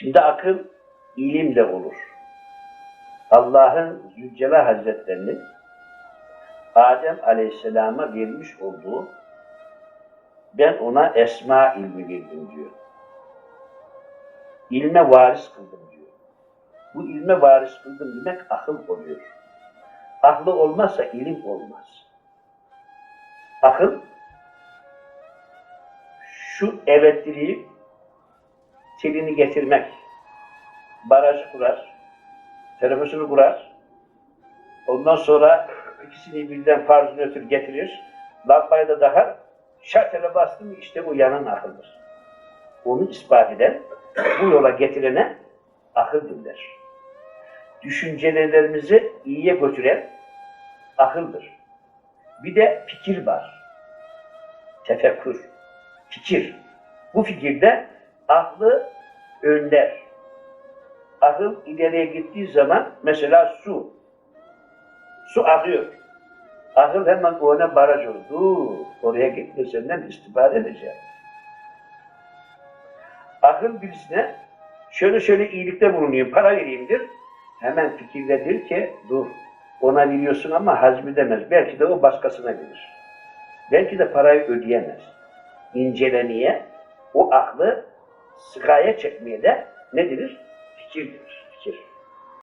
Şimdi akıl ilimle olur. Allah'ın Zülcelal Hazretlerinin Adem Aleyhisselam'a vermiş olduğu ben ona esma ilmi verdim diyor. İlme varis kıldım diyor. Bu ilme varis kıldım demek akıl oluyor. Aklı olmazsa ilim olmaz. Akıl şu elektriği telini getirmek, barajı kurar, telefosunu kurar, ondan sonra ikisini birden farz nötr getirir, lambayı da daha şartele bastı mı işte bu yanan akıldır. Onu ispat eden, bu yola getirene akıl dinler. Düşüncelerimizi iyiye götüren akıldır. Bir de fikir var. Tefekkür, fikir. Bu fikirde aklı önler. Akıl ileriye gittiği zaman mesela su. Su akıyor. Akıl hemen ona baraj olur. Dur, oraya gitme senden istifade edeceğim. Akıl birisine şöyle şöyle iyilikte bulunayım, para vereyimdir. Hemen fikirdedir ki dur, ona veriyorsun ama hazmedemez. Belki de o başkasına verir. Belki de parayı ödeyemez. İncelemeye, o aklı sıkaya çekmeye de nedir? Fikirdir.